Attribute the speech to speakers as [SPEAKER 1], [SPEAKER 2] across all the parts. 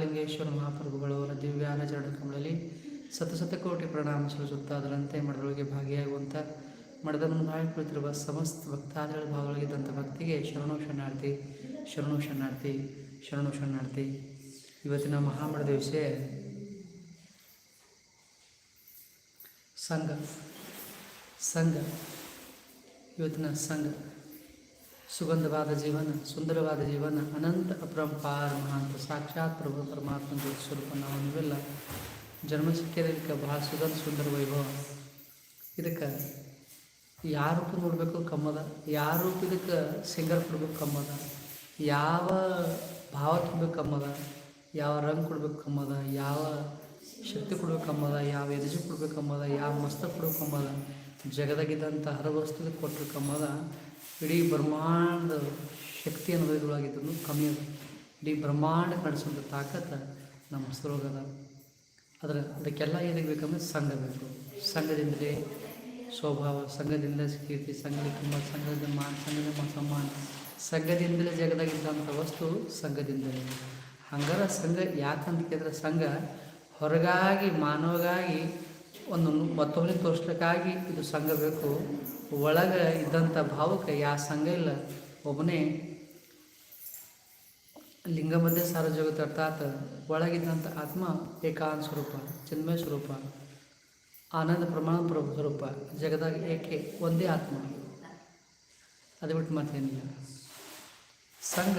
[SPEAKER 1] ಸಿದ್ಧಲಿಂಗೇಶ್ವರ ಮಹಾಪ್ರಭುಗಳವರ ದಿವ್ಯಾನ ಚರಣಕಮಲಲ್ಲಿ ಸತಸತ ಕೋಟಿ ಪ್ರಣಾಮ ಸಲ್ಲಿಸುತ್ತಾ ಅದರಂತೆ ಮಠದೊಳಗೆ ಭಾಗಿಯಾಗುವಂಥ ಮಠದ ಮುಂದಾಗಿ ಕುಳಿತಿರುವ ಸಮಸ್ತ ಭಕ್ತಾದಿಗಳ ಭಾಗವಾಗಿದ್ದಂಥ ಭಕ್ತಿಗೆ ಶರಣು ಶರಣಾರ್ಥಿ ಶರಣು ಶರಣಾರ್ಥಿ ಶರಣು ಶರಣಾರ್ಥಿ. ಇವತ್ತಿನ ಮಹಾಮಠ ದಿವಸ ಸಂಘ. ಸಂಘ. ಇವತ್ತಿನ ಸಂಘ. ಸುಗಂಧವಾದ ಜೀವನ, ಸುಂದರವಾದ ಜೀವನ, ಅನಂತ ಅಪರಂಪಾರ ಮಹಾಂತ, ಸಾಕ್ಷಾತ್ ಪ್ರಭು ಪರಮಾತ್ಮ ಜ್ಯೋತಿ ಸ್ವರೂಪ ನಾವು ನೀವೆಲ್ಲ ಜನ್ಮ ಸಿಕ್ಕಿರೋದಕ್ಕೆ ಬಹಳ ಸುಗಂಧ ಸುಂದರ ವೈಭವ. ಇದಕ್ಕೆ ಯಾರು ನೋಡಬೇಕು ಕಮ್ಮದ? ಯಾರು ಇದಕ್ಕೆ ಸಿಂಗರ್ ಕೊಡ್ಬೇಕು ಕಮ್ಮದ? ಯಾವ ಭಾವ ತುಂಬಬೇಕು ಕಮ್ಮದ? ಯಾವ ರಂಗ್ ಕೊಡ್ಬೇಕು ಕಮ್ಮದ? ಯಾವ ಶಕ್ತಿ ಕೊಡ್ಬೇಕು ಕಮ್ಮದ? ಯಾವ ಎನರ್ಜಿ ಕೊಡ್ಬೇಕು ಕಮ್ಮದ? ಯಾವ ಮಸ್ತ ಕೊಡ್ಬೇಕು ಕಮ್ಮದ? ಜಗದಾಗಿದ್ದಂಥ ಹರ ವಸ್ತುಗೆ ಕೊಟ್ಟರು ಕಮ್ಮದ. ಇಡೀ ಬ್ರಹ್ಮಾಂಡ ಶಕ್ತಿ ಅನ್ನೋದ್ರೊಳಗಿದ್ದು ಕಮ್ಮಿ ಅದ ಇಡೀ ಬ್ರಹ್ಮಾಂಡ ನಡೆಸುವಂಥ ತಾಕತ್ತ ನಮ್ಮ ಹೆಸರೊಳಗದ ಅದರ ಅದಕ್ಕೆಲ್ಲ ಏನಾಗಬೇಕಂದ್ರೆ ಬೇಕಂದ್ರೆ ಸಂಘ ಬೇಕು. ಸಂಘದಿಂದಲೇ ಸ್ವಭಾವ, ಸಂಘದಿಂದ ಕೀರ್ತಿ ಸಂಘದ ತುಂಬ ಸಂಘದ ಮಾನ ಸಂಘದ ಸಮ್ಮಾನ. ಸಂಘದಿಂದಲೇ ಜಗದಾಗಿದ್ದಂಥ ವಸ್ತು ಸಂಘದಿಂದಲೇ. ಹಂಗಾರ ಸಂಘ ಯಾಕಂತ ಕೇಳಿದ್ರೆ ಸಂಘ ಹೊರಗಾಗಿ ಮಾನವಗಾಗಿ ಒಂದು ಮತ್ತೊಬ್ಬರಿಗೆ ತೋರಿಸ್ಲಿಕ್ಕಾಗಿ ಇದು ಸಂಘ ಬೇಕು. ಒಳಗೆ ಇದ್ದಂಥ ಭಾವಕ್ಕೆ ಯಾವ ಸಂಘ ಇಲ್ಲ, ಒಬ್ಬನೇ ಲಿಂಗ ಮಧ್ಯೆ ಸಾರ ಜಗತ್ ಅರ್ಥಾತ್ ಒಳಗಿದ್ದಂಥ ಆತ್ಮ ಏಕಾಂತ ಸ್ವರೂಪ, ಚಿನ್ಮಯ ಸ್ವರೂಪ, ಆನಂದ ಪ್ರಮಾಣ ಸ್ವರೂಪ, ಜಗದಾಗ ಏಕೆ ಒಂದೇ ಆತ್ಮ. ಅದು ಬಿಟ್ಟು ಮತ್ತೇನಿಲ್ಲ. ಸಂಘ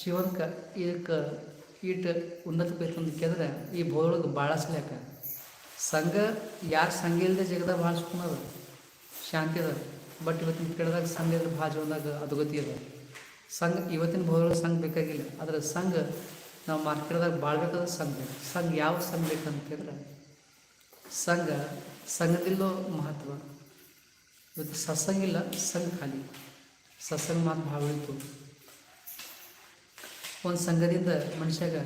[SPEAKER 1] ಜೀವನಕ್ಕೆ ಇದಕ್ಕೆ ಈಟ ಉನ್ನತ ಬೇಕು ಅಂತ ಕೇಳಿದ್ರೆ ಈ ಭೂದೊಳಗೆ ಬಾಳಸ್ಲ್ಯಾಕ ಸಂಘ ಯಾರು ಸಂಘ ಇಲ್ಲದೆ ಜಗದಾಗ ಭಾಳ ಶಾಂತಿ ಅದ. ಬಟ್ ಇವತ್ತಿನ ಕೇಳಿದಾಗ ಸಂಘ ಇದ್ರೆ ಭಾಳ ಜೀವನದಾಗ ಅದುಗತಿ ಅದ. ಸಂಘ, ಇವತ್ತಿನ ಬಹುದ್ರ ಸಂಘ ಬೇಕಾಗಿಲ್ಲ. ಆದರೆ ಸಂಘ, ನಾವು ಮಾರ್ಕೆಟ್ದಾಗ ಬಾಳ್ಬೇಕಾದ್ರೆ ಸಂಘ ಬೇಕು. ಸಂಘ. ಯಾವ ಸಂಘ ಬೇಕಂತ ಕೇಳಿದ್ರೆ ಸಂಘ ಸಂಘದಿಲ್ಲೋ ಮಹತ್ವ. ಇವತ್ತು ಸತ್ಸಂಗ ಇಲ್ಲ, ಸಂಘ ಖಾಲಿ. ಸತ್ಸಂಗ ಮಾತು ಭಾಳ ಉಳಿತು ಒಂದು ಸಂಘದಿಂದ ಮನುಷ್ಯಾಗ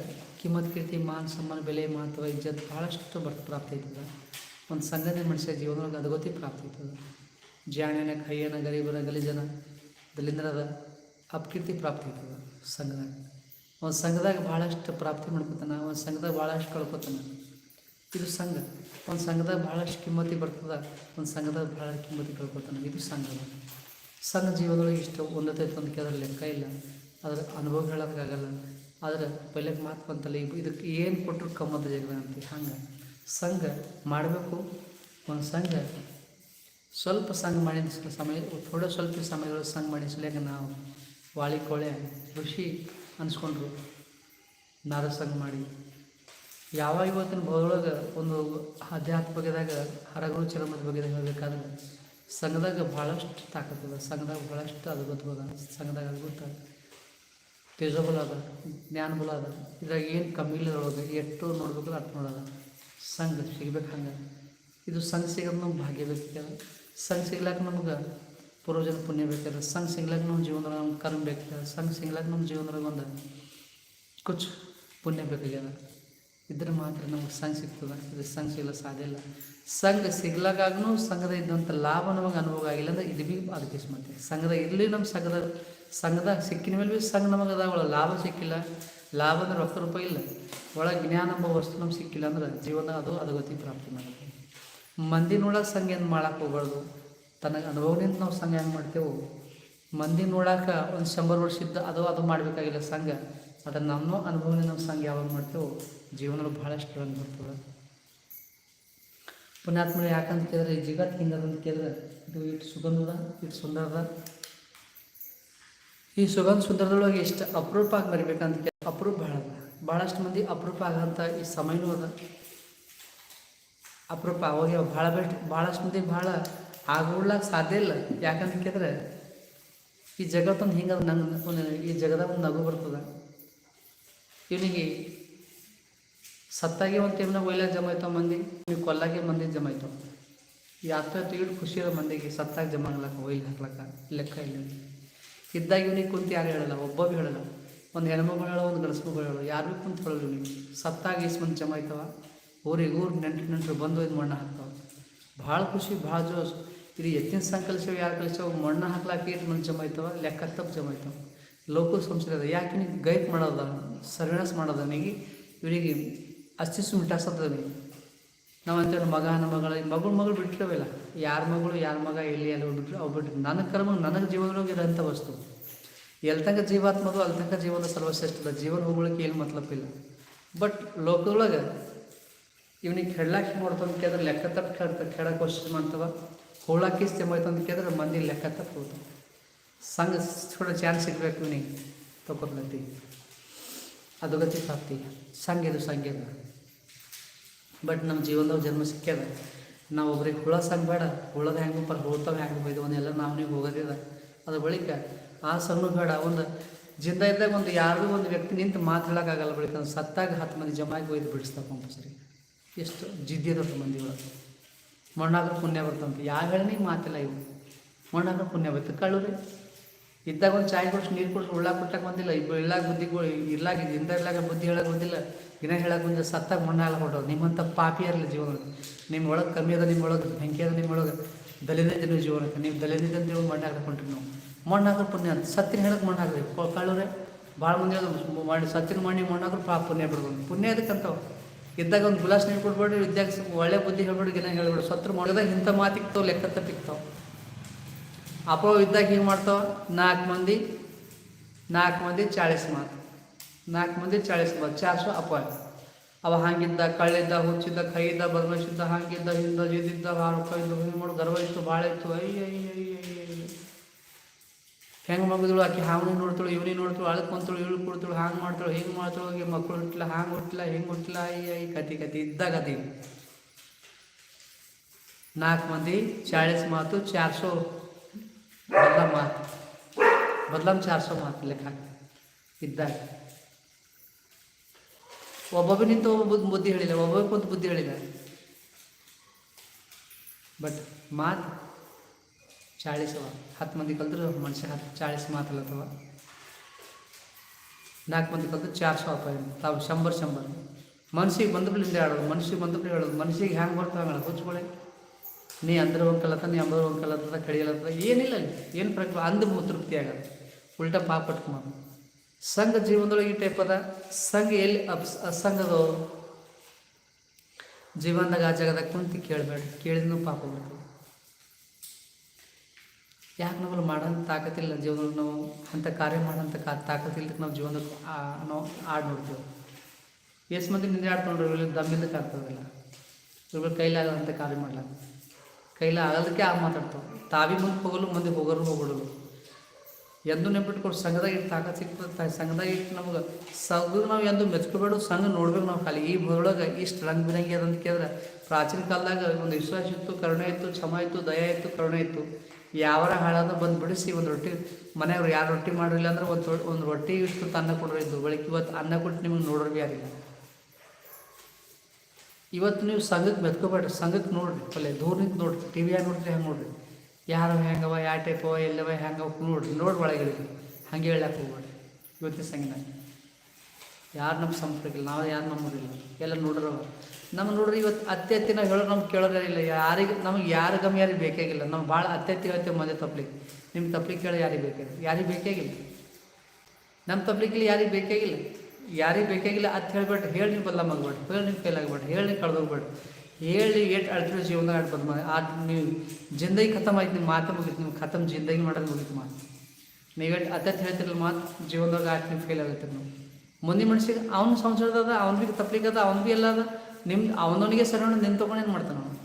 [SPEAKER 1] ಕಿಮ್ಮತ್, ಕೀರ್ತಿ, ಮಾನ, ಸಮ್ಮಾನ, ಬೆಲೆ, ಮಹತ್ವ, ಇಜ್ಜತ್ ಭಾಳಷ್ಟು ಬರ್ತ ಪ್ರಾಪ್ತಿ ಆಯ್ತದ. ಒಂದು ಸಂಘದಿಂದ ಮನುಷ್ಯ ಜೀವನದೊಳಗೆ ಅದಗತಿ ಪ್ರಾಪ್ತಿ ಆಯ್ತದ. ಜಾಣ್ಯನ ಕೈಯನ ಗರೀಬನ ಗಲೀಜನ ದಲಿಂದ್ರದ ಅಪಕೀರ್ತಿ ಪ್ರಾಪ್ತಿ ಆಯ್ತದ ಸಂಘದಾಗ. ಒಂದು ಸಂಘದಾಗ ಭಾಳಷ್ಟು ಪ್ರಾಪ್ತಿ ಮಾಡ್ಕೊತಾನ ಒಂದು ಸಂಘದಾಗ ಭಾಳಷ್ಟು ಕಳ್ಕೊತಾನೆ. ಇದು ಸಂಘ. ಒಂದು ಸಂಘದಾಗ ಭಾಳಷ್ಟು ಕಿಮ್ಮತಿ ಬರ್ತದ ಒಂದು ಸಂಘದಾಗ ಭಾಳ ಕಿಮ್ಮತಿ ಕಳ್ಕೊತಾನೆ. ಇದು ಸಂಘ ಸಂಘ ಜೀವನದೊಳಗೆ ಇಷ್ಟು ಐತೆ ಅಂತ ಕೇಳಿದ್ರೆ ಲೆಕ್ಕ ಇಲ್ಲ. ಅದರ ಅನುಭವ ಹೇಳೋಕ್ಕಾಗಲ್ಲ ಆದ್ರೆ ಪೈಲಕ್ಕೆ ಮಾತು ಬಂತಲ್ಲ ಇದಕ್ಕೆ ಏನು ಕೊಟ್ಟರು ಕಮ್ಮದ ಜಗದ ಅಂತ. ಹಂಗೆ ಸಂಘ ಮಾಡಬೇಕು. ಒಂದು ಸಂಘ ಸ್ವಲ್ಪ ಸಂಘ ಮಾಡಿ ಸಮಯ, ಥೋಡೆ ಸ್ವಲ್ಪ ಸಮಯಗಳು ಸಂಘ ಮಾಡಿ ನಾವು ವಾಳಿ ಕೋಳೆ ಋಷಿ ಅನ್ಸ್ಕೊಂಡ್ರು. ನಾರ ಸಂಘ ಮಾಡಿ. ಯಾವ ಇವತ್ತಿನ ಭೌದೊಳಗೆ ಒಂದು ಅಧ್ಯಾತ್ಮ ಬಗ್ಗೆದಾಗ ಹರಗುರು ಚರಮದ ಬಗ್ಗೆ ಹೇಳಬೇಕಾದ್ರೆ, ಸಂಘದಾಗ ಭಾಳಷ್ಟು ತಾಕತ್ತದ ಸಂಘದಾಗ ಭಾಳಷ್ಟು ಅದು. ಗೊತ್ತಬೋದ ಸಂಘದಾಗ ಅದು ಗೊತ್ತ ತೇಜಬಲ ಅದ ಜ್ಞಾನ ಬಲ ಅದ. ಇದ್ರಾಗ ಏನು ಕಮ್ಮಿ ಇಲ್ಲ ಒಳಗೆ ಎಷ್ಟು ನೋಡ್ಬೇಕಲ್ಲ ಅಷ್ಟು ನೋಡೋದ ಸಂಘ ಸಿಗ್ಬೇಕು ಹಂಗೆ. ಇದು ಸಂಘ ಸಿಗೋದು ನಮ್ಗೆ ಭಾಗ್ಯ ಬೇಕದ ಸಂಘ ಸಿಗ್ಲಕ್ಕ ನಮ್ಗೆ ಪೂರ್ವಜನ ಪುಣ್ಯ ಬೇಕಾದ್ರೆ ಸಂಘ ಸಿಗ್ಲಾಕ ನಮ್ಮ ಜೀವನದಾಗ ನಮ್ಗೆ ಕರ್ಮ ಬೇಕಾಗ್ಯದ ಸಂಘ ಸಿಗ್ಲಕ್ಕ ನಮ್ಮ ಜೀವನದಾಗ ಒಂದು ಕುಚ್ ಪುಣ್ಯ ಬೇಕಾಗ್ಯದ. ಇದ್ರೆ ಮಾತ್ರ ನಮ್ಗೆ ಸಂಘ ಸಿಗ್ತದೆ. ಇದು ಸಂಘ ಸಿಗ್ಲ ಸಾಧ್ಯ ಇಲ್ಲ. ಸಂಘ ಸಿಗ್ಲಾಕಾಗೂ ಸಂಘದ ಇದ್ದಂಥ ಲಾಭ ನಮಗೆ ಅನುಭವ ಆಗಿಲ್ಲ ಅಂದ್ರೆ ಇದು ಭೀ ಅದಕ್ಕೆ ಮತ್ತೆ ಸಂಘದ ಇರಲಿ ನಮ್ಮ ಸಂಘದ ಸಂಘದಾಗ ಸಿಕ್ಕಿನ ಮೇಲೆ ಭೀ ಸಂಘ ನಮಗೆ ಅದಾವಳ ಲಾಭ ಸಿಕ್ಕಿಲ್ಲ. ಲಾಭ ಅಂದ್ರೆ ರೊಕ್ಕ ರೂಪಾಯಿ ಇಲ್ಲ. ಒಳಗೆ ಜ್ಞಾನ ಎಂಬ ವಸ್ತು ನಮ್ಗೆ ಸಿಕ್ಕಿಲ್ಲ ಅಂದ್ರೆ ಜೀವನ ಅದು ಅದಗತಿ ಪ್ರಾಪ್ತಿ ಮಾಡುತ್ತೆ ಮಂದಿ ನೋಡೋಕೆ ಸಂಘ ಏನು ಮಾಡಕ್ಕೆ ಹೋಗ್ಬಾರ್ದು? ತನಗೆ ಅನುಭವದಿಂದ ನಾವು ಸಂಘ ಹೆಂಗೆ ಮಾಡ್ತೇವೆ? ಮಂದಿ ನೋಡಾಕ ಒಂದು ಶಂಬರ್ ವರ್ಷ ಇದ್ದ ಅದು ಅದು ಮಾಡಬೇಕಾಗಿಲ್ಲ ಸಂಘ. ಅದನ್ನು ನಮ್ಮ ಅನುಭವದಿಂದ ನಾವು ಸಂಘ ಯಾವಾಗ ಮಾಡ್ತೇವೆ? ಜೀವನದಲ್ಲಿ ಭಾಳಷ್ಟು ರಂಗ್ ಬರ್ತದೆ. ಪುಣ್ಯಾತ್ಮರು ಯಾಕಂತ ಕೇಳಿದ್ರೆ, ಈ ಜಗತ್ತು ಹಿಂಗದ ಅಂತ ಕೇಳಿದ್ರೆ, ಇದು ಇಟ್ಟು ಸುಗಂಧದ ಇಟ್ಟು ಸುಂದರದ. ಈ ಸುಗಂಧ ಸುಂದರದೊಳಗೆ ಎಷ್ಟು ಅಪರೂಪ ಆಗಿ ಬರಿಬೇಕಂತ ಕೇಳಿ ಅಪರೂಪ ಭಾಳ ಭಾಳಷ್ಟು ಮಂದಿ ಅಪರೂಪ ಆಗಂಥ ಈ ಸಮಯನೂ ಅದ. ಅಪರೂಪ ಅವಾಗ ಭಾಳ ಬೆಸ್ಟ್ ಭಾಳಷ್ಟು ಮಂದಿ ಭಾಳ ಆಗೋಡ್ಲಾಕ ಸಾಧ್ಯ ಇಲ್ಲ. ಯಾಕಂತ ಕೇಳಿದ್ರೆ, ಈ ಜಗತ್ತೊಂದು ಹಿಂಗೆ ನಂಗೆ, ಒಂದು ಈ ಜಗದಾಗ ಒಂದು ನಗು ಬರ್ತದೆ. ಇವನಿಗೆ ಸತ್ತಾಗೆ ಒಂದು ಟೈಮ್ನಾಗ ಒಯ್ಲಾಗ ಜಮಾಯ್ತಾವ ಮಂದಿ ನೀವು ಕೊಲ್ಲಾಗೆ ಮಂದಿ ಜಮ ಆಯ್ತಾವ ಯಾತ್ರ ಇಟ್ಟು ಖುಷಿ ಇರೋ ಮಂದಿಗೆ ಸತ್ತಾಗ ಜಮ ಆಗ್ಲಕ್ಕ ಒಯ್ಲಿ ಹಾಕ್ಲಕ್ಕ ಲೆಕ್ಕ ಇಲ್ಲ ಇದ್ದಾಗ ಇವನಿಗೆ ಕುಂತು ಯಾರು ಹೇಳಲ್ಲ, ಒಬ್ಬ ಭೀ ಹೇಳಲ್ಲ. ಒಂದು ಹೆಣ್ಮಗಳು ಹೇಳೋ, ಒಂದು ಗಂಡಸು ಮಗಳು ಹೇಳೋ, ಯಾರು ಭೀ ಕುಂತು ಹೇಳೋದು ಇವನಿಗೆ. ಸತ್ತಾಗ ಎಷ್ಟು ಮಂದಿ ಜಮ ಆಯ್ತಾವ? ಊರಿಗೆ ಊರು ನೆಂಟು ನೆಂಟರು ಬಂದು ಇದು ಮಣ್ಣು ಹಾಕ್ತಾವೆ. ಭಾಳ ಖುಷಿ, ಭಾಳ ಜೋಶ್. ಇಲ್ಲಿ ಎತ್ತಿನ ಸಂಘ ಕಲಿಸೇವು ಯಾರು ಕಲಿಸೇವು ಮಣ್ಣು ಹಾಕ್ಲಾಕ ಏನು ಮಂದಿ ಜಮ ಆಯ್ತವ, ಲೆಕ್ಕ ತಪ್ಪು ಜಮಾಯ್ತವ ಲೋಕ ಸಂಸ್ಕೃತಿ ಅದ. ಯಾಕೆ ನೀನು ಗೈಪ್ ಮಾಡೋದ ಸರ್ವೇನಸ್ ಮಾಡೋದ ನೀಗಿ ಇವರಿಗೆ ಅಸ್ತಿಸು ಮಿಠಾಸತ್ತದ ನಾವು ಅಂತೇಳಿ ಮಗ ನಮ್ಮ ಮಗಳ ಮಗಳು ಮಗಳು ಬಿಟ್ಟಿರವಿಲ್ಲ ಯಾರ ಮಗಳು, ಯಾರ ಮಗ, ಎಲ್ಲಿ, ಎಲ್ಲ ಬಿಟ್ಟರು ಅವು ಬಿಟ್ಟರು ನನ್ನ ಕರ್ಮ, ನನಗೆ ಜೀವನದೊಳಗೆ ಇರೋಂಥ ವಸ್ತು. ಎಲ್ಲಿ ತನಕ ಜೀವಾತ್ಮದು ಅಲ್ಲಿ ತನಕ ಜೀವನ ಸರ್ವಶ್ರೇಷ್ಠದ ಜೀವನ ಹೋಗ್ಲಿಕ್ಕೆ ಏನು ಮತ್ಲಪ್ಪಿಲ್ಲ. ಬಟ್ ಲೋಕದೊಳಗೆ ಇವನಿಗೆ ಕೆಡ್ಲಾಕಿ ಮಾಡ್ತಂದು ಕೇಳಿದ್ರೆ ಲೆಕ್ಕ ತಪ್ಪು ಕೇಳ್ತಾರೆ ಕೆಡಕ್ಕೆ ಕೋಶಿಸ್ ಮಾಡ್ತವ ಹೋಳಾಕಿ ಅಂತ ಕೇಳಿದ್ರೆ ಮಂದಿ ಲೆಕ್ಕ ತಪ್ಪು ಸಂಘ ಥೋಡ ಚಾನ್ಸ್ ಸಿಗ್ಬೇಕು ಇವನಿಗೆ ತಗೊಳ್ತಿ ಅದು ಗತಿ ಪ್ರಾಪ್ತಿ. ಸಂಘ ಇದು ಬಟ್ ನಮ್ಮ ಜೀವನದಾಗ ಜನ್ಮ ಸಿಕ್ಕ್ಯದ. ನಾವು ಒಬ್ರಿಗೆ ಹುಳ ಸಂಘ ಬೇಡ. ಹುಳದ ಹೆಂಗೆ ಪರ್ ಹೋಗ್ತಾವೆ ಹೆಂಗೆ ಬೈದು ಅವನ್ನೆಲ್ಲ ನಾವು ಹೋಗೋದಿಲ್ಲ. ಅದ್ರ ಬಳಿಕ ಆ ಸಂಘ ಬೇಡ. ಒಂದು ಜಿಂದ ಇದ್ದಾಗ ಒಂದು ಯಾರಿಗೂ ಒಂದು ವ್ಯಕ್ತಿ ನಿಂತು ಮಾತಾಡೋಕ್ಕಾಗಲ್ಲ ಬಳಿಕ ಸತ್ತಾಗ ಹತ್ತು ಮಂದಿ ಜಮಾಗಿ ಒಯ್ದು ಬಿಡಿಸ್ತಾ ಕಂಪಲ್ಸರಿ ಎಷ್ಟು ಜಿದ್ದಿ ಇರುತ್ತೆ ಮಂದಿ ಒಳಗೆ ಮಣ್ಣಾದ್ರೂ ಪುಣ್ಯ ಬರ್ತಂತೆ. ಯಾವ ಹೇಳಿ ಮಾತಿಲ್ಲ ಇವು. ಮಣ್ಣಾದ್ರೂ ಪುಣ್ಯ ಬರ್ತದೆ. ರೀ ಇದ್ದಾಗ ಒಂದು ಚಾಯ್ ಕೊಡ್ಸಿ, ನೀರು ಕೊಡ್ಸಿ, ಉಳ್ಳಾಗ ಕೊಟ್ಟಕ್ಕೆ ಬಂದಿಲ್ಲ. ಇಬ್ಬರು ಇಳ್ಳಾಗ ಬುದ್ಧಿ ಇರ್ಲಾಗ ಇಂದ ಇರ್ಲಾಗ ಬುದ್ಧಿ ಹೇಳಕ್ಕೆ ಬಂದಿಲ್ಲ. ದಿನ ಹೇಳಕ್ಕೆ ಬಂದಿಲ್ಲ. ಸತ್ತಾಗ ಮಣ್ಣಾಗ ಕೊಟ್ಟವು ನಿಮ್ಮಂಥ ಪಾಪಿ ಇರಲಿ ಜೀವನ. ನಿಮ್ಮ ಒಳಗೆ ಕಮ್ಮಿ ಅದ ನಿಮ್ಮ ಒಳಗೆ ಬೆಂಕಿ ಅದ ನಿಮ್ಮ ಒಳಗೆ ನೀವು ಜೀವನಕ್ಕೆ ನೀವು ಅಂತ ಹೇಳಿ ಮಣ್ಣು ಹಾಕೊಂಡ್ರಿ ನಾವು. ಮಣ್ಣು ಪುಣ್ಯ ಅಂತ. ಸತ್ತಿನ ಹೇಳಕ್ಕೆ ಮಣ್ಣು ಹಾಕ್ರಿ ಕಳ್ಳೂರೇ. ಭಾಳ ಮಂದಿ ಮಾಡಿ ಸತ್ತಿನ ಮಣ್ಣಿ ಮಣ್ಣು ಹಾಕ್ರು ಪಾಪ ಪುಣ್ಯ ಬಿಡ್ಬೋದು. ಪುಣ್ಯ ಅದಕ್ಕಂತವು ಇದ್ದಾಗ ಒಂದು ಗುಲಾಸ್ ನೀರು ಕೊಡ್ಬೇಡಿ ವಿದ್ಯಾಗ ಒಳ್ಳೆ ಬುದ್ಧಿ ಹೇಳ್ಬೇಡಿ, ಗಿನ ಹೇಳ್ಬೇಡಿ. ಸತ್ರ ಮಾಡಿದಾಗ ಇಂಥ ಮಾತಿಕ್ತಾವ ಲೆಕ್ಕ ತಪ್ಪಿಕ್ತಾವೆ ಅಪೋ ಇದ್ದಾಗ ಹಿಂಗೆ ಮಾಡ್ತಾವ ನಾಲ್ಕು ಮಂದಿ ನಾಲ್ಕು ಮಂದಿ ಚಾಳಿಸ್ ಮಾತು. ನಾಲ್ಕು ಮಂದಿ ಚಾಳಿಸ್ ಮಾತು. ಚಾರ್ಸು ಅಪಾಯ ಅವ ಹಾಗಿದ್ದ, ಕಳ್ಳಿದ್ದ, ಹುಚ್ಚಿದ್ದ, ಕೈಯಿದ್ದ ಬದಮಾಯಿಸಿದ್ದ ಹಾಗಿದ್ದ, ಹಿಂದ, ಜಿದ್ದಿದ್ದ, ಹಾರು ಕೈದು ಹಿಂಗೆ ಮಾಡಿ ಗರ್ವ ಇತ್ತು ಭಾಳ ಇತ್ತು ಅಯ್ಯ ಅಯ್ಯ ಅಯ್ಯ ಅಯ್ಯ ಹೆಂಗೆ ಮಗದಳು? ಆಕೆ ಹಾವನಿ ನೋಡ್ತಾಳು ಇವನಿ ನೋಡ್ತಾಳು ಅಳ್ಕೊಂತಳು ಇಳು ಕೊಡ್ತಾಳು, ಹಂಗೆ ಮಾಡ್ತಾಳು, ಹಿಂಗೆ ಮಾಡ್ತಾಳು ಹೋಗಿ ಮಕ್ಕಳು ಹುಟ್ಟಿಲ್ಲ ಹಂಗೆ ಹುಟ್ಟಿಲ್ಲ ಹಿಂಗೆ ಹುಟ್ಟಿಲ್ಲ ಅಯ್ಯ ಅಯ್ಯ ಕತಿ ಕತಿ ಇದ್ದಾಗ ಅದಿ. ನಾಲ್ಕು ಮಂದಿ, ಚಾಳಿಸ್ ಮಾತು, ಚಾರ್ಸೋ ಬದಲ ಮಾತು. ಬದಲಂ, ಚಾರ್ಸೋ ಮಾತು ಲೆಕ್ಕ ಹಾಕ್ತಾರೆ ಇದ್ದಾಗ. ಒಬ್ಬೊಬ್ಬ ನಿಂತು ಒಬ್ಬ ಬುದ್ಧಿ ಬುದ್ಧಿ ಹೇಳಿಲ್ಲ, ಒಬ್ಬೊಬ್ಬ ಕುಂತು ಬುದ್ಧಿ ಹೇಳಿಲ್ಲ. ಬಟ್ ಮಾತು ಚಾಳಿಸವ. ಹತ್ತು ಮಂದಿ ಕಲ್ತ್ರು ಮನುಷ್ಯ ಹತ್ತು ಚಾಳಿಸ್ ಮಾತಲ್ಲತ್ತವ ನಾಲ್ಕು ಮಂದಿ ಕಲ್ತು ಚಾರ್ ಸಾವಿರ ರೂಪಾಯಿ. ತಾವು ಶಂಬರ್ ಶಂಬರ್. ಮನ್ಸಿಗೆ ಬಂದಬ್ಲಿಂದ ಹೇಳೋದು ಮನ್ಸಿಗೆ ಬಂದಬ್ಲಿ ಹೇಳೋದು ಮನ್ಸಿಗೆ ಹ್ಯಾಂಗೆ ಬರ್ತಾವ ಹುಚ್ಕೊಳ್ಳಿ ನೀ ಅಂದ್ರೆ ಹೋಗ್ಕಲತ್ತ ನೀ ಅಂಬರ್ ಹೋಗ್ಕಲತ್ತದ ಕಡಿಯಲತ್ತದ ಏನಿಲ್ಲ ಏನು ಪ್ರಕಾರ ಅಂದ ತೃಪ್ತಿ ಆಗಲ್ಲ. ಉಲ್ಟಾ ಪಾಪ ಪಟ್ಕೊಂಬ ಸಂಘ ಜೀವನದೊಳಗೆ ಈ ಟೈಪ್ ಅದ. ಸಂಘ ಎಲ್ಲಿ ಅಪ್ಸ್ ಅಸಂಘದವರು? ಜೀವನದಾಗ ಆ ಜಾಗದಾಗ ಕುಂತು ಕೇಳಬೇಡ. ಕೇಳಿದ್ನೂ ಪಾಪ ಬರ್ತದೆ ಯಾಕೆ ನಮ್ಮಲ್ಲಿ ಮಾಡೋಂಥ ತಾಕತ್ತಿಲ್ಲ ಜೀವನದಲ್ಲಿ ನಾವು? ಅಂಥ ಕಾರ್ಯ ಮಾಡೋಂಥ ಕಾ ತಾಕತ್ತಿಲ್ಲದಕ್ಕೆ ನಾವು ಆ- ನಾವು ಆಡ್ ನೋಡ್ತೀವಿ. ಎಷ್ಟು ಮಂದಿ ನಿಂದೆ ಆಡ್ಕೊಂಡ್ರು ಇಲ್ಲಿ ದಮ್ಮಿಂದಕ್ಕೆ ಆಗ್ತದಿಲ್ಲ? ಇವ್ರ ಕೈಲಾಗದಂಥ ಕಾರ್ಯ ಮಾಡ್ಲಾಕ. ಕೈಲಿ ಆಗದಕ್ಕೆ ಆ ಮಾತಾಡ್ತಾವೆ. ತಾವಿ ಮುಂದೆ ಹೋಗಲು ಮಂದಿ ಹೋಗೋರು ಹೋಗ್ಬಿಡೋದು ಎಂದು ನೆನ್ಪಿಟ್ಕೊಂಡು ಸಂಘದಾಗ ಇಟ್ಟು ತಾಕತ್ ಸಿಗ್ತದೆ ಸಂಘದಾಗ ಇಟ್ಟು ನಮ್ಗೆ ಸಂಘ ನಾವು ಎಂದು ಮೆಚ್ಕೋಬೇಡ, ಸಂಘ ನೋಡ್ಬೇಕು ನಾವು ಖಾಲಿ. ಈ ಒಳಗೆ ಇಷ್ಟು ರಂಗ್ ಬಿರಂಗಿ ಅದಂತ ಕೇಳಿದ್ರೆ, ಪ್ರಾಚೀನ ಕಾಲದಾಗ ಒಂದು ವಿಶ್ವಾಸ ಇತ್ತು, ಕರುಣೆ ಇತ್ತು, ಕ್ಷಮ ಇತ್ತು, ದಯ ಇತ್ತು, ಕರುಣೆ ಇತ್ತು. ಯಾವರ ಹಾಳಾದ ಬಂದು ಬಿಡಿಸಿ ಒಂದು ರೊಟ್ಟಿ, ಮನೆಯವ್ರು ಯಾರು ರೊಟ್ಟಿ ಮಾಡಿಲ್ಲ ಅಂದ್ರೆ ಒಂದು ಒಂದು ರೊಟ್ಟಿ ಇಷ್ಟು ಅನ್ನ ಕೊಡ್ರಿ ಇದ್ದು ಬೆಳಗ್ಗೆ ಇವತ್ತು ಅನ್ನ ಕೊಟ್ಟು ನಿಮಗೆ ನೋಡೋರು ಭೀ ಯಾರಿಲ್ಲ ಇವತ್ತು ನೀವು ಸಂಘಕ್ಕೆ ಮೆತ್ಕೋಬೇಡ್ರಿ ಸಂಘಕ್ಕೆ ನೋಡ್ರಿ ಅಲ್ಲೇ ದೂರ ನಿಂತು ನೋಡ್ರಿ, ಟಿ ವಿಯಾಗ ನೋಡ್ರಿ ಹೆಂಗೆ ನೋಡ್ರಿ. ಯಾರು ಹೆಂಗವ ಯಾವ ಟೈಪವ ಎಲ್ಲವ ಹೆಂಗವ ನೋಡ್ರಿ, ನೋಡಿ ಒಳಗಿರಿ ಹಂಗೆ ಹೇಳಕ್ಕೆ ಹೋಗ್ಬೇಡ್ರಿ. ಇವತ್ತಿನ ಸಂಘದಾಗ ಯಾರು ನಮ್ಮ ಸಂಪರ್ಕ ಇಲ್ಲ ನಾವು ಯಾರು ನಮ್ಮೂರಿಲ್ಲ ಎಲ್ಲ ನೋಡ್ರವ ನಮ್ಗೆ ನೋಡ್ರಿ ಇವತ್ತು ಅತ್ತೆ ಅತ್ತಿ ನಾವು ಹೇಳೋರು ನಮ್ಗೆ ಕೇಳೋರೇ ಇಲ್ಲ. ಯಾರಿಗೆ, ನಮಗೆ ಯಾರು ಗಮ್ ಯಾರಿಗೆ ಬೇಕಾಗಿಲ್ಲ. ನಾವು ಭಾಳ ಅತ್ತೆ ಅತ್ತಿ ಹೇಳ್ತೇವೆ ಮದುವೆ ನಿಮ್ಮ ತಪ್ಲಿಕ್ಕೆ ಕೇಳೋ ಯಾರಿಗೆ ಬೇಕಾಗಿಲ್ಲ? ಯಾರಿಗೆ ಬೇಕಾಗಿಲ್ಲ? ನಮ್ಮ ತಪ್ಲಿಕ್ಕೆ ಯಾರಿಗೆ ಬೇಕಾಗಿಲ್ಲ? ಯಾರಿಗೆ ಬೇಕಾಗಿಲ್ಲ ಅಂತ ಹೇಳ್ಬೇಡ್ರಿ. ಹೇಳಿ ನೀವು ಬದಲಾ ಮಗಬೇಡ್ರಿ ಹೇಳಿ ನೀವು ಆಗಬೇಡ ಹೇಳಿ ನೀವು ಕಳ್ದೋಗ್ಬೇಡ್ರಿ. ಹೇಳಿ ಏಟ್ ಅಳ್ತಿರೋ ಜೀವನದಾಗ ಆಡ್ ಬಂದ ಅದು ನೀವು ಜಿಂದಗಿ ಖತಮ್ ಆಯ್ತು ನಿಮ್ಮ ಮಾತು ಮುಗೀತು ನೀವು ಖತಮ್ ಜಿಂದಗಿ ಮಾಡೋದು ಮುಗಿತು ಮಾತು. ನೀವು ಎಷ್ಟು ಅತ್ತತ್ ಹೇಳ್ತಿರಲ್ಲ ಮಾತು, ಜೀವನದಾಗ ಆಯ್ತು, ನೀವು ಫೇಲ್ ಆಗುತ್ತೆ ನೀವು ಮುಂದಿನ ಮನುಷ್ಯಗೆ ಅವ್ನ ಸಂಸಾರದ ಅವ್ನ ಭೀ ತಪ್ಲಿಕ್ಕದ ಅವ್ನ ಭೀ ಎಲ್ಲ ಅದ. ನಿಮ್ಮ ಅವನವನಿಗೆ ಸರಿ ನಿನ್ನ ತೊಗೊಂಡು ಏನು ಮಾಡ್ತಾನೆ ಅವನು?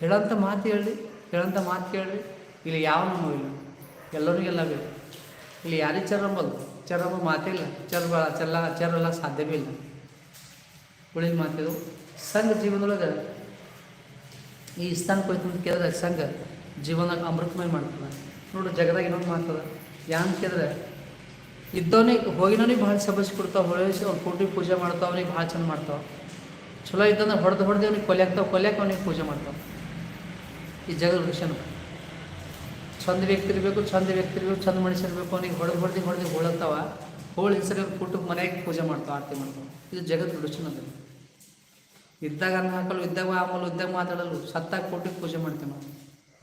[SPEAKER 1] ಹೇಳೋಂಥ ಮಾತು ಹೇಳಿ ಹೇಳೋಂಥ ಮಾತು ಕೇಳಿ ಇಲ್ಲಿ ಯಾವ ಇಲ್ಲ. ಎಲ್ಲರಿಗೆಲ್ಲ ಬೇಕು. ಇಲ್ಲಿ ಯಾರಿಗೆ ಚರಂಬಲ್ಲ ಚರಂಬ ಮಾತಿಲ್ಲ ಚೆಲ್ಲ ಚರಲ್ಲ ಸಾಧ್ಯವೇ ಇಲ್ಲ. ಉಳಿದ ಮಾತಿದು, ಸಂಘ ಜೀವನದೊಳಗೆ ಈ ಸ್ಥಾನಕ್ಕೆ ಹೋಯ್ತು ಅಂತ ಕೇಳಿದ್ರೆ ಸಂಘ ಜೀವನಕ್ಕೆ ಅಮೃತಮಯ ಮಾಡ್ತದೆ. ನೋಡು, ಜಗದಾಗ ಇನ್ನೊಂದು ಮಾತದ ಯಾನ್ ಕೇಳಿದ್ರೆ ಇದ್ದವನಿಗೆ ಹೋಗಿನವನಿಗೆ ಭಾಳ ಸಬಸ್ ಕೊಡ್ತಾವ ಹೊಳೆಸಿ ಅವ್ನು ಕೊಟ್ಟು ಪೂಜೆ ಮಾಡ್ತಾವ, ಅವನಿಗೆ ಭಾಳ ಚಂದ ಮಾಡ್ತಾವ. ಚಲೋ ಇದ್ದಂದ್ರೆ ಹೊಡೆದು ಹೊಡೆದು ಅವ್ನಿಗೆ ಕೊಲ್ಯಾಕ್ತಾವ ಕೊಲ್ಯಾಕ ಅವನಿಗೆ ಪೂಜೆ ಮಾಡ್ತಾವ. ಈ ಜಗದ ವಿಷಯನ ಚಂದ ವ್ಯಕ್ತಿ ಇರಬೇಕು, ಚಂದ ವ್ಯಕ್ತಿ ಇರಬೇಕು, ಚಂದ ಮನುಷ್ಯ ಇರಬೇಕು, ಅವನಿಗೆ ಹೊಡೆದು ಹೊಡೆದು ಹೊಡೆದು ಹೋಳತ್ತಾವ ಹೋಳಿ ಹೆಸರು ಕೊಟ್ಟು ಮನೆಗೆ ಪೂಜೆ ಮಾಡ್ತಾವ, ಆರತಿ ಮಾಡ್ತಾವ. ಇದು ಜಗದ್ ವಿಷಯ ಅದ. ಇದ್ದಾಗ ಅನ್ನ ಹಾಕಲು ಇದ್ದಾಗ ಆಮೇಲೆ ಇದ್ದಾಗ ಮಾತಾಡಲು ಸತ್ತಾಗ ಕೊಟ್ಟು ಪೂಜೆ ಮಾಡ್ತೇವೆ ನಾವು.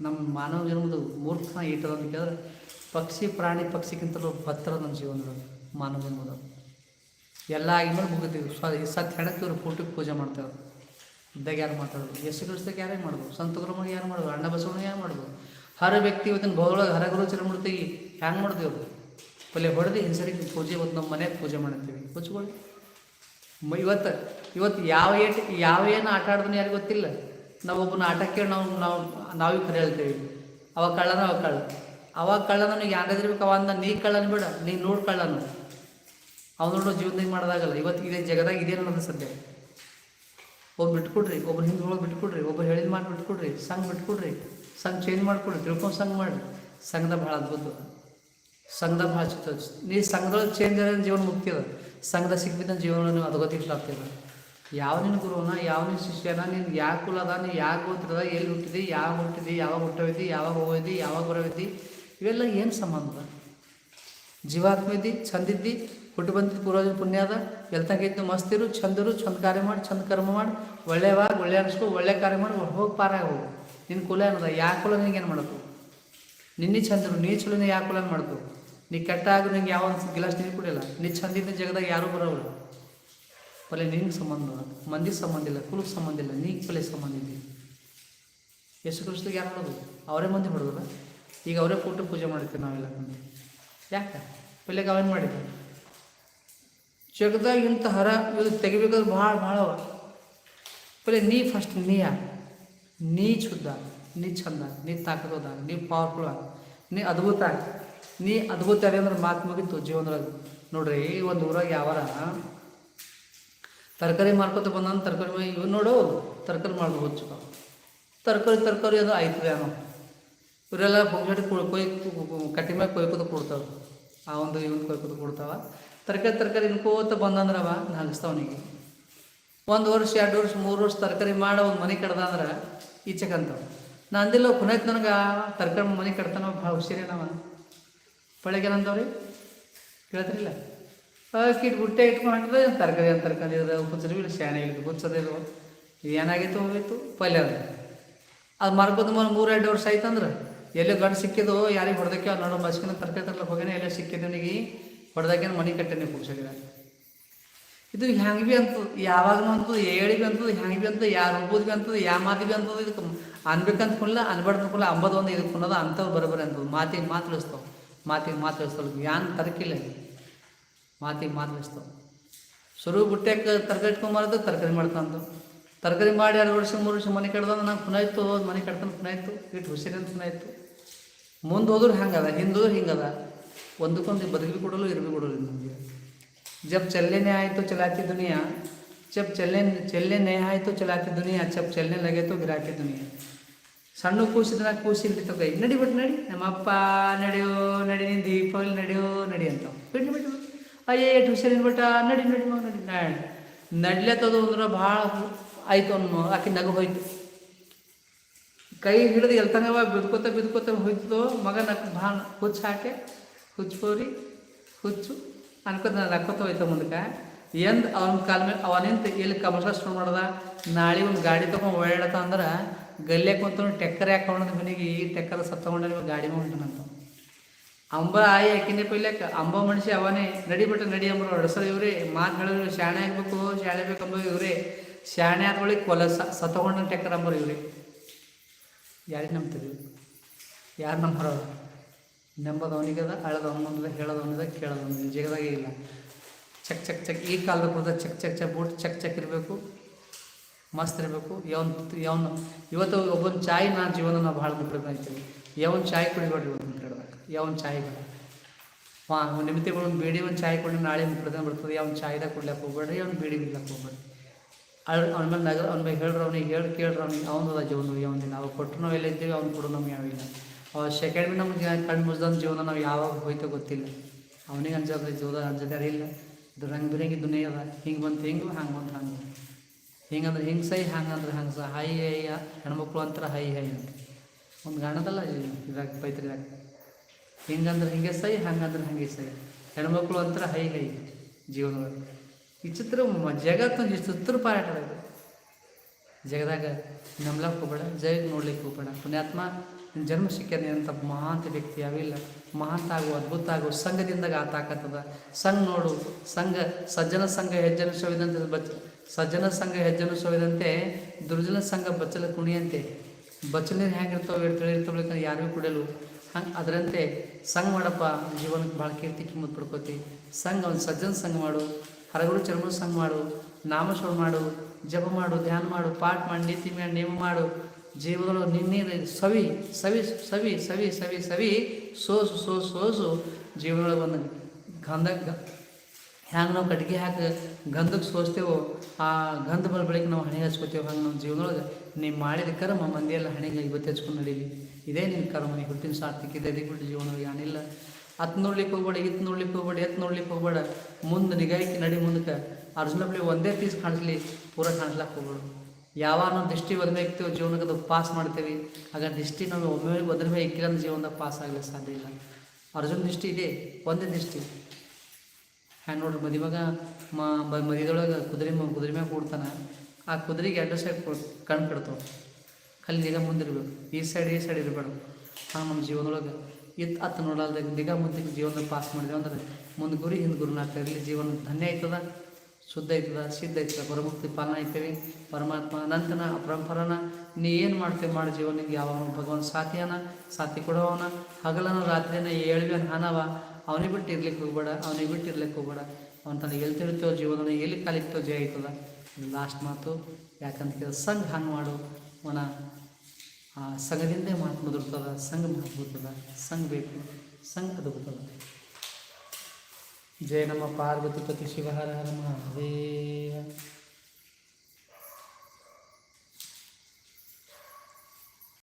[SPEAKER 1] ನಮ್ಮ ಮಾನವ ಜನ್ಮದ ಮೂರ್ಖ ಈಟದ ಅಂತ ಕೇಳಿದ್ರೆ ಪಕ್ಷಿ ಪ್ರಾಣಿ ಪಕ್ಷಿಗಿಂತಲೂ ಭತ್ರ ನಮ್ಮ ಮಾನವ ಜನ್ಮದ ಎಲ್ಲ ಆಗಿದ್ಮೇಲೆ ಮುಗಿತೀವಿ ಸ್ವ ಸತ್ ಹೆಣಕ್ಕೆ ಇವರು ಫೋಟೋಗೆ ಪೂಜೆ ಮಾಡ್ತೇವೆ ಇದ್ದಾಗ ಯಾರು ಮಾತಾಡೋದು ಯೇಸು ಕ್ರಿಸ್ತಕ್ಕೆ ಯಾರೇ ಮಾಡ್ಬೋದು. ಸಂತಗ್ರಮಗೆ ಯಾರು ಮಾಡ್ಬೋದು? ಅಣ್ಣ ಬಸವಣ್ಣ ಯಾರು ಮಾಡ್ಬೋದು? ಹರ ವ್ಯಕ್ತಿ ಇವತ್ತಿನ ಭೌಗೋಳ ಹರಗುರು ಮಾಡ್ತೀವಿ ಹ್ಯಾಂಗೆ ಅವ್ರು? ಪಲ್ಲೆ ಹೊಡೆದು ಹೆಸರಿಗೆ ಪೂಜೆ ಇವತ್ತು ನಮ್ಮ ಮನೆಗೆ ಪೂಜೆ ಮಾಡ್ತೀವಿ. ಕೊಚ್ಕೊಳ್ಳಿ ಮ, ಇವತ್ತು ಇವತ್ತು ಯಾವ ಏಟ್, ಯಾವ ಏನು ಆಟ ಆಡಿದ್ರು ಯಾರಿಗೂ ಗೊತ್ತಿಲ್ಲ. ನಾವು ಒಬ್ಬನ ಆಟ ನಾವು ನಾವು ನಾವೇ ಕರೆ ಹೇಳ್ತೇವೆ. ಅವ ಕಳ್ಳನ ಅವ ಕಳ್ಳ. ಅವ ಕಳ್ಳ ನನಗೆ ಯಾರಿರ್ಬೇಕು ಅವ ಅಂದ, ನೀ ಕಳ್ಳನ ಬೇಡ, ನೀ ನೋಡ್ ಕಳ್ಳನು. ಅವ್ನು ನೋಡೋ ಜೀವನದಾಗ ಮಾಡೋದಾಗಲ್ಲ ಇವತ್ತು ಇದೇ ಜಗದಾಗ ಇದೇ ಸದ್ಯ. ಒಬ್ಬ ಬಿಟ್ಕೊಡ್ರಿ, ಒಬ್ರು ಹಿಂದೆ ಒಳಗೆ ಬಿಟ್ಕೊಡ್ರಿ, ಒಬ್ರು ಹೇಳಿದ ಮಾಡಿ ಬಿಟ್ಕೊಡ್ರಿ, ಸಂಘ ಬಿಟ್ಕೊಡ್ರಿ, ಸಂಘ ಚೇಂಜ್ ಮಾಡ್ಕೊಡ್ರಿ, ತಿಳ್ಕೊಂಡು ಸಂಘ ಮಾಡ್ರಿ. ಸಂಘದ ಭಾಳ ಅದ್ಭುತ. ಸಂಘದ ಭಾಳ ಚಿತ್ತ ನೀ ಸಂಘದೊಳಗೆ ಚೇಂಜ್ ಆದ್ರೆ ಜೀವನ ಮುಕ್ತಿ ಅದ. ಸಂಘದ ಸಿಕ್ಬಿದ್ದ ಜೀವನ ನೀವು ಅಧೋಗತಿಗ್ಲಾಗ್ತಿಲ್ಲ ಯಾವ ನಿನ್ನ ಗುರುವನ, ಯಾವ ನಿನ್ನ ಶಿಷ್ಯನ, ನೀನು ಯಾಕೆ ಕುಲದ ಅದ ನೀ ಯಾಕೆ ಗೊತ್ತಿರದ ಎಲ್ಲಿ ಹುಟ್ಟಿದಿ, ಯಾವಾಗ ಹುಟ್ಟಿದಿ, ಯಾವಾಗ ಹುಟ್ಟವಿದ್ದಿ ಯಾವಾಗ ಹೋಗಿದ್ದಿ ಯಾವಾಗ ಬರೋವಿದ್ದಿ ಇವೆಲ್ಲ ಏನು ಸಂಬಂಧ? ಜೀವಾತ್ಮ ಇದ್ದಿ ಚಂದಿದ್ದಿ ಹುಟ್ಟು ಬಂದಿದ್ದು ಪೂರ್ವಜನ ಪುಣ್ಯ ಅದ ಎಲ್ತಂಗಿದ್ದು ಮಸ್ತಿರು ಚಂದರು ಚಂದ ಕಾರ್ಯ ಮಾಡಿ ಚಂದ ಕರ್ಮ ಮಾಡಿ ಒಳ್ಳೆಯವಾಗ ಒಳ್ಳೆ ಅನಿಸ್ಕೊ ಒಳ್ಳೆ ಕಾರ್ಯ ಮಾಡಿ ಹೋಗಿ ಪಾರಾಗ ಹೋಗು. ನಿನ್ನ ಕುಲ ಏನದ? ಯಾ ಕುಲ ನಿನಗೇನು ಮಾಡಬೇಕು? ನಿನ್ನೆ ಚಂದರು ನೀ ಚಲೋ ನೀ ಯಾ ಕುಲ ಮಾಡ್ತು ನೀ ಕೆಟ್ಟಾಗ ನಿಂಗೆ ಯಾವ ಗಿಲಾಸ್ ನೀರು ಕುಡಿಯಲ್ಲ ನೀ ಚಂದಿದ್ದ ಜಗದಾಗ ಯಾರೂ ಬರೋಲ್ಲ ಒಲೆ ನಿನ್ನ ಸಂಬಂಧ ಮಂದಿ ಸಂಬಂಧ ಇಲ್ಲ ಕುಲಕ್ಕೆ ಸಂಬಂಧ ಇಲ್ಲ ನೀ ಕೊಲೆ ಸಂಬಂಧ ಇದೆ ಕ್ರಿಸ್ತಿಗೆ ಯಾರು ಮಾಡೋದು? ಅವರೇ ಮಂದಿ ಹೊಡೋದಲ್ಲ ಈಗ ಅವರೇ ಫೋಟೋ ಪೂಜೆ ಮಾಡ್ತೀವಿ ನಾವೆಲ್ಲ. ಮಂದಿ ಯಾಕೆ? ಪಲ್ಲೆಗೆ ಅವೇನು ಮಾಡಿದ್ರು ಜಗದಾಗ ಇಂಥ ಹರ ಇದು ತೆಗಿಬೇಕಾದ್ರೆ ಭಾಳ ಭಾಳ ಅವ. ಪಲ್ಲೆ ನೀ ಫಸ್ಟ್ ನೀ ಯಾರು? ನೀ ಶುದ್ಧ, ನೀ ಚಂದ, ನೀ ತಾಕದೋದ ನೀ ಪವರ್ಫುಲ್ ಆಗ, ನೀ ಅದ್ಭುತ ಆಗ. ನೀ ಅದ್ಭುತ ಆಗಿ ಅಂದ್ರೆ ಮಾತು ಮುಗಿತು ಜೀವನದಾಗ ನೋಡ್ರಿ, ಈ ಒಂದು ಊರಾಗ ಯಾವಾರ? ತರಕಾರಿ ಮಾರ್ಕೊತ ಬಂದಾನ, ತರಕಾರಿ ಮಾ- ಇವ್ ನೋಡು, ತರಕಾರಿ ಮಾಡ್ಬೋದು ಹುಚ್ಚು ತರಕಾರಿ ತರಕಾರಿ ಅದು ಆಯ್ತದೆ ಏನೋ ಇವರೆಲ್ಲ ಹೋಗ್ಲಾಡಿ ಕೊಯ್ ಕಟ್ಟಿ ಮ್ಯಾಗ ಕೊಯ್ಕೋದು ಕೊಡ್ತಾವೆ ಆ ಒಂದು ಇವನ್ ಕೊಯ್ಕೋದು ಕೊಡ್ತಾವ. ತರಕಾರಿ ತರಕಾರಿ ಇನ್ಕೋತ ಬಂದಂದ್ರವ ನಗಿಸ್ತಾವನಿಗೆ ಒಂದು ವರ್ಷ, ಎರಡು ವರ್ಷ, ಮೂರು ವರ್ಷ ತರಕಾರಿ ಮಾಡಿ ಒಂದು ಮನೆ ಕಡ್ದ ಅಂದ್ರೆ ಈಚೆಕಂತಾವ. ನಾ ಅಂದಿಲ್ಲ ಪುನಃ ನನಗೆ ತರಕಾರಿ ಮನೆ ಕಟ್ತಾನ ಭಾಳ ಹುಷಾರೇನವ ಬೆಳಗ್ಗೆ ಏನಂದವ್ರಿ ಕೇಳ್ತಿರಲಿಲ್ಲ? ಕಿಟ್ ಬುಟ್ಟೆ ಇಟ್ಕೊಂಡು ತರಕಾರಿ ಅಂತ ತರಕಾರಿ ಇದ್ರೆ ಇಲ್ಲ ಶಾನೆ ಇಲ್ಲ ಹುಚ್ಚದಿಲ್ಲ ಏನಾಗಿತ್ತು ಹೋಗಿತ್ತು ಪಲ್ಯ ಅದು. ಅದು ಮಾರ್ಕೋದು ಮೂರು, ಎರಡು ವರ್ಷ ಆಯ್ತಂದ್ರೆ? ಎಲ್ಲೇ ಗಂಡು ಸಿಕ್ಕಿದ್ದು ಯಾರಿಗೆ ಹೊಡೆದಕ್ಕೆ ನೋಡೋ ಬಸ್ಕಿನ ತರಕಾರಿ ಹೋಗ್ಯಾನೆ, ಎಲ್ಲ ಎಲ್ಲೇ ಸಿಕ್ಕಿದ್ದನಿಗೆ ಹೊಡೆದಾಗೇನು ಮನೆ ಕಟ್ಟೆನೆ ಕುಡ್ಸಾಗಿರ ಇದು ಹೆಂಗೆ ಭೀ ಅಂತದ ಯಾವಾಗಲೂ ಅಂತದ ಹೇಳಿ ಭೀ ಅಂತದ ಹೆಂಗೆ ಭೀ ಅಂತದ ಯಾರು ಒಬ್ಬದು ಭೀ ಅಂತದ ಯಾ ಮಾತು ಭಿ ಅಂತದ ಇದಕ್ಕೆ ಅನ್ಬೇಕಂತ ಕುಲ್ಲ ಅನ್ಬಾರ್ದು ಅನ್ಕೊಲ್ಲ ಅಂಬೋದು ಒಂದು ಇದಕ್ಕೆ ಕುನ್ನದ ಅಂಥವು ಬರೋಬರಿ ಅಂತದ ಮಾತಿಗೆ ಮಾತು ಇಳಿಸ್ತಾವ ಮಾತಿಗೆ ಮಾತು ಇಳಿಸ್ತಾವ ಯಾನ್ ತರಕಿಲ್ಲ ಮಾತಿಗೆ ಮಾತು ಇಳಿಸ್ತಾವ ಶುರು ಬುಟ್ಟ್ಯಾಕ ತರಕಾರಿ ಇಟ್ಕೊಂಬಾರದು ತರಕಾರಿ ಮಾಡ್ತಾಂತ ತರಕಾರಿ ಮಾಡಿ ಎರಡು ವರ್ಷ, ಮೂರು ವರ್ಷ ಮನೆ ಕಟ್ಟದ ನಾನು ಪುನಃ ಇತ್ತು, ಮನೆ ಕಟ್ತಂದು ಪುನಃ ಇತ್ತು ಇಟ್ಟು ಹುಷಾರಿ ಅಂತ ಪುನಃ ಇತ್ತು. ಮುಂದೆ ಹೋದ್ರೆ ಹಂಗದ, ಹಿಂದೋದ್ರೆ ಹಿಂಗದ. ಒಂದಕ್ಕೊಂದು ಬದುಕಿ ಕೊಡಲು ಇರಬೇಕು ಕೊಡೋದು ನಮಗೆ. ಜಬ್ ಚಲ್ಲೆನೇ ಆಯಿತು ಚಲಾತಿ ದುನಿಯಾ. ಜಬ್ ಚೆಲ್ಲೆ ಚೆಲ್ಲೆ ನೇ ಆಯಿತು ಚಲಾತಿ ದುನಿಯಾ. ಜಬ್ ಚೆಲ್ಲೆ ಲಗೇತು, ಗಿರಾಕಿ ದುನಿಯಾ. ಸಣ್ಣ ಕೂಸಿದ್ರೆ ಕೂಸಿ ಕೈ ನಡಿ ಬಿಟ್ಟು ನಡಿ. ನಮ್ಮಪ್ಪ ನಡೆಯೋ, ನಡಿ ನಿನ್ನ ದೀಪಾವಳಿ ನಡೆಯೋ, ನಡಿ ಅಂತ ಬಿಟ್ಟು ಬಿಟ್ಟು ಅಯ್ಯೇ ಟ್ಯೂಷನ್ ಬಿಟ್ಟ? ನಡಿ ನಡಿ ನಡಿ ನಡ್ಲತ್ತದು ಅಂದ್ರೆ ಭಾಳ ಆಯಿತು ಅನ್ನೋ ಆಕೆ ನಗು ಹೋಯ್ತು. ಕೈ ಹಿಡಿದು ಎಲ್ತಂಗವ ಬಿದ್ಕೋತ ಬಿದ್ಕೋತ ಹೋಯ್ತದೋ ಮಗ ನಕ್ ಭಾಳ ಹುಚ್ಚು ಹಾಕೆ ಹುಚ್ಚೋರಿ ಹುಚ್ಚು ಅನ್ಕೋತ ನಾನು ನಕ್ಕೋತ ಹೋಯ್ತ ಮುಂದಕ್ಕೆ. ಎಂದ್ ಅವನ ಕಾಲ ಮೇಲೆ ಅವ ನಿಂತು ಎಲ್ಲಿ ಕಮರ್ಷಿಯಲ್ ಶುರು ಮಾಡ್ದ, ನಾಳೆ ಒಂದು ಗಾಡಿ ತೊಗೊಂಡು ಓಡಾಡತ ಅಂದ್ರೆ ಗಲ್ಲೆ ಕುಂತ ಟೆಕ್ಕರ್ ಯಾಕೆ ಮನೆಗೆ ಈ ಟೆಕ್ಕರ್ ಸತ್ತಗೊಂಡ ಗಾಡಿ ಹೊಂಟನಂತ ಅಂಬ ಆಯಿ ಯಾಕಿನ ಪೈಲ್ಯಾಕ, ಅಂಬ ಮನುಷ್ಯ ಅವನೇ ನಡಿಬಿಟ್ಟು ನಡಿ ಅಂಬರು ಹೊಡಸರು ಇವ್ರೆ, ಮಾತು ಹೇಳಿದ್ರು ಶಾಣೆ ಆಗ್ಬೇಕು, ಶಾಣೆ ಬೇಕಂಬ ಇವ್ರೆ. ಶಾಣೆ ಆದ ಕೊಲಸ ಕೊಲ ಸತ್ತಗೊಂಡ ಟೆಕ್ಕರ್ ಅಂಬರು ಇವರೇ. ಯಾರಿಗೆ ನಂಬ್ತೀವಿ ಯಾರು ನಂಬರ ನಂಬೋದು ಅವನಿಗದ ಅಳದ ಅವನದ ಹೇಳೋದು ಅವನದ ಕೇಳೋದು ಅವನಿಗೆ ಜಗದಾಗೆ ಇಲ್ಲ. ಚಕ್ ಚಕ್ ಚಕ್. ಈ ಕಾಲದಾಗ ಕೂಡ ಚಕ್ ಚಕ್ ಚಕ್ ಬೂಟ್ ಚಕ್ ಚಕ್ ಇರಬೇಕು. ಮಸ್ತ್ ಇರಬೇಕು. ಯಾವನ್ ಯಾವನು ಇವತ್ತು ಒಬ್ಬನ ಚಾಯ್ ನಾ ಜೀವನ ನಾವು ಭಾಳ ಮುಟ್ಬೇಕಾಗ್ತೀವಿ ಯಾವನ್ ಚಾಯ್ ಕುಡಿಬೇಡ್ರಿ ಇವತ್ತು ಯಾವನ್ ಚಾಯ್ ಬೇಡ ಹಾಂ ನಿಮಿತಿಗಳು ಒಂದು ಬೀಡಿ ಒಂದು ಚಾಯ್ ಕೊಡಿ ನಾಳೆ ಮುಟ್ರದಾಗ ಬರ್ತದೆ ಯಾವನ್ ಚಾಯ್ದಾಗ ಕುಡ್ಲಕ್ಕೆ ಹೋಗ್ಬೇಡ್ರಿ ಅವ್ನು ಬೀಡಿ ಬಿಡ್ಲಕ್ಕೆ ಹೋಗ್ಬೇಡ್ರಿ. ಅವ್ನ ಮೇಲೆ ನಗರ, ಅವ್ನ ಮೇಲೆ ಹೇಳ್ರ ಅವ್ನಿಗೆ ಹೇಳಿ ಕೇಳ್ರ ಅವ್ನಿಗೆ ಅವನದ ಜೀವನ ಯಾವನಿಲ್ಲ ನಾವು ಕೊಟ್ಟರು ನಾವು ಎಲ್ಲ ಇದ್ದೀವಿ, ಅವ್ನು ಕೊಡು ನಮ್ಗೆ ಯಾವಿಲ್ಲ. ಅವ ಸೆಕೆಂಡ್ ಬಿ ನಮ್ಗೆ ಕಣ್ಣು ಮುಚ್ದಂಥ ಜೀವನ ನಾವು ಯಾವಾಗ ಹೋಯ್ತೋ ಗೊತ್ತಿಲ್ಲ. ಅವನಿಗೆ ಅನ್ಸೋದ್ರೆ ಜೀವನ ಅನ್ಸೋದಾರ ಇಲ್ಲ. ಇದು ರಂಗ್ ಬಿರಂಗಿ ದುನಿಯ ಅದ. ಹಿಂಗೆ ಬಂತು, ಹಿಂಗೆ ಹಂಗೆ ಬಂತು, ಹಂಗೆ ಹಿಂಗಂದ್ರೆ ಹಿಂಗೆ ಸೈ, ಹಂಗಂದ್ರೆ ಹಂಗೆ ಸಹ ಹೈ ಹೈ ಹೆಣ್ಮಕ್ಳು ಅಂತಾರೆ ಹೈ ಹೈ ಅಂತ. ಒಂದು ಗಾಣದಲ್ಲ ಇದಾಗ ಪೈತ್ರಿದಾಗ ಹಿಂಗಂದ್ರೆ ಹಿಂಗೆ ಸೈ, ಹಂಗಂದ್ರೆ ಹಂಗೆ ಸೈ. ಹೆಣ್ಮಕ್ಳು ಅಂತಾರೆ ಹೈ ಹೈ ಜೀವನದಲ್ಲಿ ಈ ಚಿತ್ರ ಮ- ಜಗತ್ತು ಚಿತ್ರ ಪಾರಾಟ ಜಗದಾಗ ನಂಬ್ಲಕ್ಕೆ ಹೋಗ್ಬೇಡ ಜೈಗ್ ನೋಡ್ಲಿಕ್ಕೆ ಹೋಗ್ಬೇಡ. ಪುಣ್ಯಾತ್ಮ ಜನ್ಮ ಸಿಕ್ಕೇನೆ ಅಂತ ಮಹಾಂತ ವ್ಯಕ್ತಿ ಯಾವಿಲ್ಲ ಮಹಾಂತ ಆಗು ಅದ್ಭುತ ಆಗು ಸಂಘದಿಂದಾಗ ಆ ತಾಕತ್ತದ ಸಂಘ ನೋಡು. ಸಂಘ, ಸಜ್ಜನ ಸಂಘ, ಹೆಜ್ಜನ ಸವಿದಂತೆ ಬಚ್ ಸಜ್ಜನ ಸಂಘ, ಹೆಜ್ಜನ ಸವಿದಂತೆ ದುರ್ಜನ ಸಂಘ, ಬಚ್ಚಲ ಕುಣಿಯಂತೆ. ಬಚ್ಚಲೇ ನೀರು ಹೆಂಗಿರ್ತಾವೆ ಇರ್ತವೆ ಯಾರಿಗೂ ಕುಡಿಯಲು ಹಂಗೆ ಅದರಂತೆ ಸಂಘ ಮಾಡಪ್ಪ. ಜೀವನಕ್ಕೆ ಭಾಳ ಕೀರ್ತಿ ಕಿಮ್ಮತ್ ಪಡ್ಕೋತಿ. ಸಂಘ, ಒಂದು ಸಜ್ಜನ ಸಂಘ ಮಾಡು. ಹರಗುರು ಸಂಘ ಮಾಡು ನಾಮಶ್ರವಣ ಮಾಡು, ಜಪ ಮಾಡು, ಧ್ಯಾನ ಮಾಡು, ಪಾಠ ಮಾಡಿ, ನೀತಿ ಮಾಡಿ, ನೇಮ ಮಾಡು. ಜೀವನದೊಳಗೆ ನಿನ್ನೆ ಸವಿ ಸವಿ ಸವಿ ಸವಿ ಸವಿ ಸವಿ, ಸೋಸು ಸೋಸು ಸೋಸು. ಜೀವನೊಳಗೆ ಒಂದು ಗಂಧ ಹ್ಯಾಂಗೆ ನಾವು ಕಟ್ಗೆ ಹಾಕಿ ಗಂಧಕ್ಕೆ ಸೋಸ್ತೇವೋ, ಆ ಗಂಧ ಬರ ಬೆಳಗ್ಗೆ ನಾವು ಹಣೆ ಹಚ್ಕೋತೇವೆ, ಹಂಗೆ ನಮ್ಮ ಜೀವನೊಳಗೆ ನೀವು ಮಾಡಿದ ಕರ್ಮ ಮಂದಿಯೆಲ್ಲ ಹಣೆಗೆ ಇವತ್ತು ಹಚ್ಕೊಂಡು ನಡೀಲಿ. ಇದೇ ನಿನ್ನ ಕರ್ಮ, ನೀ ಹುಟ್ಟಿನ ಸಾರ್ಥಕ ಇದೆ ಬಿಟ್ಟು ಜೀವನದಾಗ ಏನಿಲ್ಲ ಹತ್ತು ನೋಡ್ಲಿಕ್ಕೆ ಹೋಗ್ಬೇಡ ಇತ್ತು ನೋಡ್ಲಿಕ್ಕೆ ಹೋಗ್ಬೇಡ ಎತ್ ನೋಡ್ಲಿಕ್ಕೆ ಹೋಗ್ಬೇಡ. ಮುಂದೆ ನಿಗಾಯಿಕೆ, ನಡಿ ಮುಂದಕ್ಕೆ ಅರ್ಜುನ ಬಳಿ ಒಂದೇ ಪೀಸ್ ಕಾಣಿಸ್ಲಿ, ಪೂರ ಕಾಣಿಸ್ಲಾಕ್ ಹೋಗ್ಬೇಡ. ಯಾವಾಗ ನಾವು ದೃಷ್ಟಿ ಒದ್ಮೆ ಇಕ್ತೀವಿ, ಜೀವನಕ್ಕೆ ಅದು ಪಾಸ್ ಮಾಡ್ತೇವೆ. ಆಗ ದೃಷ್ಟಿ ನಾವು ಒಮ್ಮೆ ಒದಮೆ ಇಕ್ಕಿಲ್ಲ ಅಂದ್ರೆ ಜೀವನದಾಗ ಪಾಸ್ ಆಗಲಿಕ್ಕೆ ಸಾಧ್ಯ ಇಲ್ಲ. ಅರ್ಜುನ ದೃಷ್ಟಿ ಇದೆ, ಒಂದೇ ದೃಷ್ಟಿ. ಹ್ಯಾಂಗ ನೋಡ್ರಿ ಮದಿವಾಗ ಮದಿದೊಳಗೆ ಕುದುರೆ ಕುದುರೆ ಮ್ಯಾಗ ಕೂಡ್ತಾನೆ. ಆ ಕುದುರೆಗೆ ಎರಡು ಸೈಡ್ ಕಣ್ಣು ಕಡ್ತಾವೆ ಕಲ್ಲಿ ನಿಗಾ ಮುಂದಿರ್ಬೇಕು. ಈ ಸೈಡ್ ಈ ಸೈಡ್ ಇರಬೇಡ. ಹಾಂ, ನಮ್ಮ ಜೀವನದೊಳಗೆ. ಇತ್ತು ಹತ್ತು ನೋಡಲ್ದ ದಿಗ ಮುಂದಿನ ಜೀವನ ಪಾಸ್ ಮಾಡಿದೆವು ಅಂದ್ರೆ ಮುಂದೆ ಗುರಿ, ಹಿಂದೆ ಗುರುನಾಥ ಇರಲಿ ಜೀವನ ಧನ್ಯ ಆಯ್ತದ, ಶುದ್ಧ ಆಯ್ತದ, ಸಿದ್ಧ ಆಯ್ತದ, ಪರಮುಕ್ತಿ ಪಾಲನ ಆಯ್ತೇವೆ. ಪರಮಾತ್ಮ ನಂತನ ಪರಂಪರನ ನೀ ಏನು ಮಾಡ್ತೀವಿ ಮಾಡಿ ಜೀವನಿಗೆ ಯಾವ ಭಗವಂತ ಸಾಥಿಯನ, ಸಾಥಿ ಕೊಡೋವನ. ಹಗಲನ ರಾತ್ರಿನ ಏಳ್ವೆ ಹಾನವ ಅವನಿಗೆ ಬಿಟ್ಟು ಇರ್ಲಿಕ್ಕೆ ಹೋಗ್ಬೇಡ ಅವನಿಗೆ ಬಿಟ್ಟು ಇರ್ಲಿಕ್ಕೆ ಹೋಗ್ಬೇಡ. ಅವನ ತನಗೆ ಎಲ್ಲಿ ತಿಳ್ತೇವೆ ಜೀವನ ಎಲ್ಲಿ ಕಾಲಿಕ್ತೇವೆ ಜಯ ಆಯ್ತದ. ಲಾಸ್ಟ್ ಮಾತು, ಯಾಕಂತ ಕೇಳಿದ್ರೆ, ಸಂಘ ಹಂಗೆ ಮಾಡು. ಅವನ ಆ ಸಂಘದಿಂದೇ ಮಾತು ಮುದುರ್ತದ? ಸಂಘ ಮಾತು ಬರ್ತದ ಸಂಘ ಬೇಕು. ಸಂಘ ಅದು ಜಯ ನಮ್ಮ ಪಾರ್ವತಿ ಪತಿ ಶಿವಹರ ಹರ ಮಹಾದೇವ.